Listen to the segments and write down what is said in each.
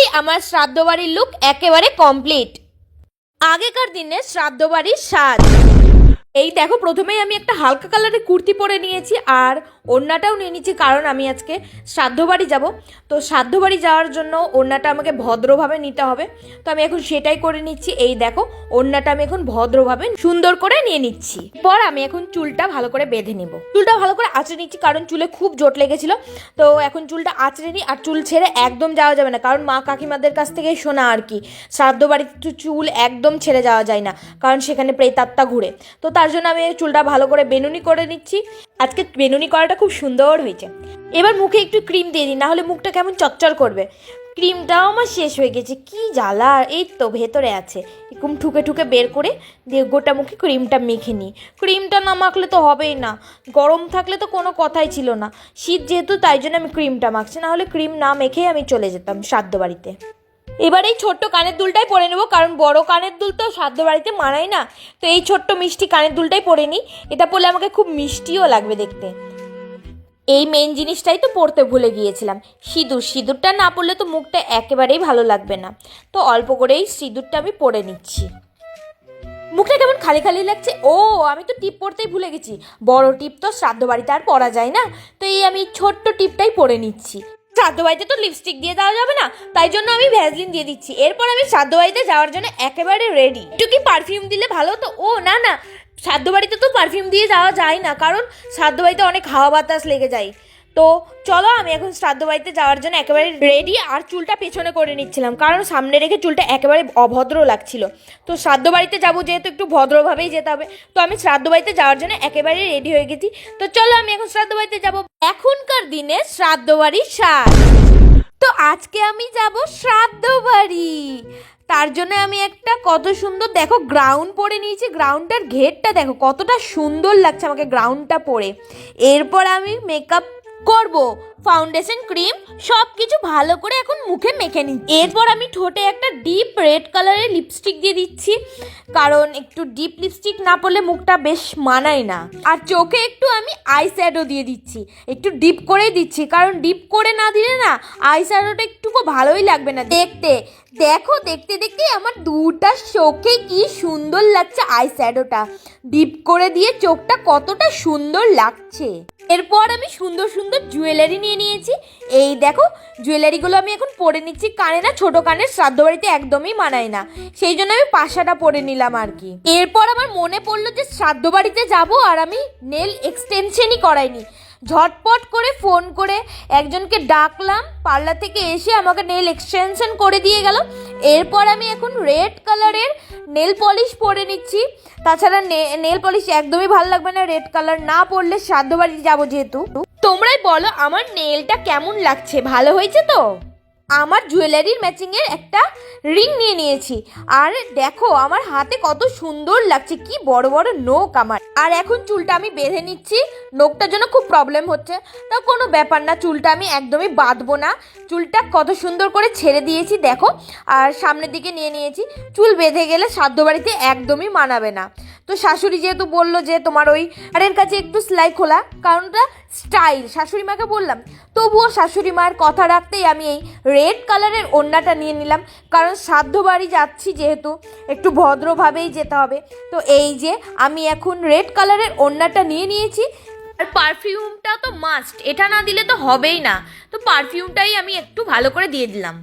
Finally আমার শ্রাদ্ধ বাড়ির লুক একেবারে কমপ্লিট আগেকার দিনে শ্রাদ্ধ বাড়ির সাজ। এই দেখো, প্রথমেই আমি একটা হালকা কালারের কুর্তি পরে নিয়েছি আর ওড়নাটাও নিয়ে নিয়েছি, কারণ আমি আজকে শ্রাদ্ধ বাড়ি যাব। তো শ্রাদ্ধ বাড়ি যাওয়ার জন্য ওড়নাটা আমাকে ভদ্রভাবে নিতে হবে। তো আমি এখন সেটাই করে নিচ্ছি। এই দেখো, ওড়নাটা আমি এখন ভদ্রভাবে সুন্দর করে নিয়ে নিচ্ছি। পর আমি এখন চুলটা ভালো করে বেঁধে নিব। চুলটা ভালো করে আঁচড়ে নিচ্ছি, কারণ চুলে খুব জোট লেগেছিল। তো এখন চুলটা আঁচড়ে নিই আর চুল ছেড়ে একদম যাওয়া যাবে না, কারণ মা কাকিমাদের কাছ থেকেই শোনা আর কি। শ্রাদ্ধ বাড়িতে চুল একদম ছেড়ে যাওয়া যায় না, কারণ সেখানে প্রেতাত্মা ঘুরে। তো তার জন্য আমি চুলটা ভালো করে বেনুনি করে নিচ্ছি। আজকে বেনুনি করাটা খুব সুন্দর হয়েছে। এবার মুখে একটু ক্রিম দিয়ে দিই, নাহলে মুখটা কেমন চচ্চর করবে। ক্রিমটাও আমার শেষ হয়ে গেছে, কি জ্বালা, এই তো ভেতরে আছে। এরকম ঠুকে ঠুকে বের করে দিয়ে গোটা মুখে ক্রিমটা মেখে নিই। ক্রিমটা না মাখলে তো হবেই না, গরম থাকলে তো কোনো কথাই ছিল না। শীত যেহেতু তাই জন্য আমি ক্রিমটা মাখছি না হলে ক্রিম না মেখেই আমি চলে যেতাম শ্রাদ্ধ বাড়িতে। এবার এই ছোট্ট কানের দুলটাই পরে নেব, কারণ বড় কানের দুল তো শ্রাদ্ধ বাড়িতে মানায় না। তো এই ছোট্ট মিষ্টি কানের দুলটাই পরে নিই। এটা পরলে আমাকে খুব মিষ্টিও লাগবে দেখতে। এই মেন জিনিসটাই তো পড়তে ভুলে গিয়েছিলাম। সিঁদুর, সিঁদুরটা না পড়লে তো মুখটা একেবারেই ভালো লাগবে না। তো অল্প করেই সিঁদুরটা আমি পরে নিচ্ছি। মুখটা কেমন খালি খালি লাগছে? ও, আমি তো টিপ পরতেই ভুলে গেছি। বড় টিপ তো শ্রাদ্ধ বাড়িতে আর পরা যায় না। তো এই আমি ছোট্ট টিপটাই পরে নিচ্ছি। শ্রাদ্ধ বাড়িতে তো লিপস্টিক দিয়ে দেওয়া যাবে না, তাই জন্য আমি ভ্যাসলিন দিয়ে দিচ্ছি। এরপর আমি শ্রাদ্ধ বাড়িতে যাওয়ার জন্য একেবারে রেডি একটু কি পারফিউম দিলে ভালো তো ও, না না শ্রাদ্ধ বাড়িতে তো পারফিউম দিয়ে যাওয়া যায় না, কারণ শ্রাদ্ধ বাড়িতে অনেক হাওয়া বাতাস লেগে যায়। তো চলো, আমি এখন শ্রাদ্ধ বাড়িতে যাওয়ার জন্য একেবারে রেডি আর চুলটা পেছনে করে নিচ্ছিলাম, কারণ সামনে রেখে চুলটা একেবারে অভদ্র লাগছিল। তো শ্রাদ্ধ বাড়িতে যাব যেহেতু একটু ভদ্রভাবেই যেতে হবে, তো আমি শ্রাদ্ধ বাড়িতে যাওয়ার জন্য একেবারে রেডি হয়ে গেছি। তো চলো, আমি এখন শ্রাদ্ধ বাড়িতে যাব। এখনকার দিনে শ্রাদ্ধ বাড়ির সার। তো আজকে আমি যাব শ্রাদ্ধ বাড়ি তার জন্য আমি একটা কত সুন্দর, দেখো গ্রাউন্ড পরে নিয়েছি গ্রাউন্ডটার ঘেরটা দেখো কতটা সুন্দর লাগছে আমাকে গ্রাউন্ডটা পরে। এরপর আমি মেকআপ করব। ফাউন্ডেশন ক্রিম সব কিছু ভালো করে এখন মুখে মেখে নিই এরপর আমি ঠোঁটে একটা ডিপ রেড কালারের লিপস্টিক দিয়ে দিচ্ছি। কারণ একটু ডিপ লিপস্টিক না পড়লে মুখটা বেশ মানায় না। আর চোখে একটু আমি আই শ্যাডো দিয়ে দিচ্ছি। একটু ডিপ করেই দিচ্ছি। কারণ ডিপ করে না দিলে না আই শ্যাডোটা একটুকু ভালোই লাগবে না দেখতে। দেখো, দেখতে দেখতে আমার দুটা চোখে কি সুন্দর লাগছে আই শ্যাডোটা ডিপ করে দিয়ে চোখটা কতটা সুন্দর লাগছে। এরপর আমি সুন্দর সুন্দর জুয়েলারি নিয়ে নিয়েছি। এই দেখো জুয়েলারিগুলো আমি এখন পরে নিচ্ছি। কানে না, ছোট কানের শ্রাদ্ধ বাড়িতে একদমই মানায় না। সেই জন্য আমি পাশাটা পরে নিলাম আর কি। এরপর আমার মনে পড়ল যে শ্রাদ্ধ বাড়িতে যাব আর আমি নেল এক্সটেনশনই করাইনি। ঝটপট করে ফোন করে একজনকে ডাকলাম, পার্লার থেকে এসে আমাকে নেল এক্সটেনশন করে দিয়ে গেল। এরপর আমি এখন রেড কালারের নেল পলিশ পরে নিচ্ছি। তাছাড়া নেল পলিশ একদমই ভালো লাগবে না, রেড কালার না পরলে শ্রাদ্ধ বাড়ি যাব যেহেতু। তোমরাই বলো আমার নেলটা কেমন লাগছে, ভালো হয়েছে তো? আমার জুয়েলারির ম্যাচিংয়ের একটা রিং নিয়ে নিয়েছি। আর দেখো, আমার হাতে কত সুন্দর লাগছে, কি বড় বড় নোক আমার। আর এখন চুলটা আমি বেঁধে নিচ্ছি নোকটার জন্য খুব প্রবলেম হচ্ছে। তা কোনো ব্যাপার না, চুলটা আমি একদমই বাঁধবো না। চুলটা কত সুন্দর করে ছেড়ে দিয়েছি, দেখো। আর সামনের দিকে নিয়ে নিয়েছি, চুল বেঁধে গেলে সাধ্য বাড়িতে একদমই মানাবে না। তো শাশুড়ি যেহেতু বলল যে তোমার ওই আরের কাছে একটু সেলাই খোলা, কারণটা স্টাইল শাশুড়ি মাকে বললাম, তবুও শাশুড়ি মার কথা রাখতেই আমি এই রেড কালারের ওড়নাটা নিয়ে নিলাম, কারণ সাধ্য বাড়ি যাচ্ছি যেহেতু একটু ভদ্রভাবেই যেতে হবে। তো এই যে আমি এখন রেড কালারের ওড়নাটা নিয়ে নিয়েছি, আর পারফিউমটা তো মাস্ট এটা না দিলে তো হবেই না। তো পারফিউমটাই আমি একটু ভালো করে দিয়ে দিলাম।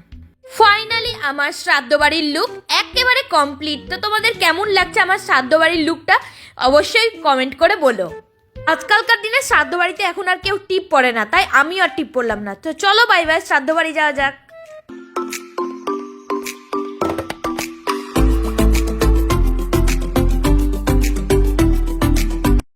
ফাইনালি আমার শ্রাদ্ধ বাড়ির লুক একেবারে কমপ্লিট তো তোমাদের কেমন লাগছে আমার শ্রাদ্ধ বাড়ির লুকটা অবশ্যই কমেন্ট করে বলো। আজকালকার দিনে শ্রাদ্ধ বাড়িতে এখন আর কেউ টিপ পড়ে না, তাই আমিও আর টিপ পড়লাম না। তো চলো বাই বাই শ্রাদ্ধ বাড়ি যাওয়া যাক।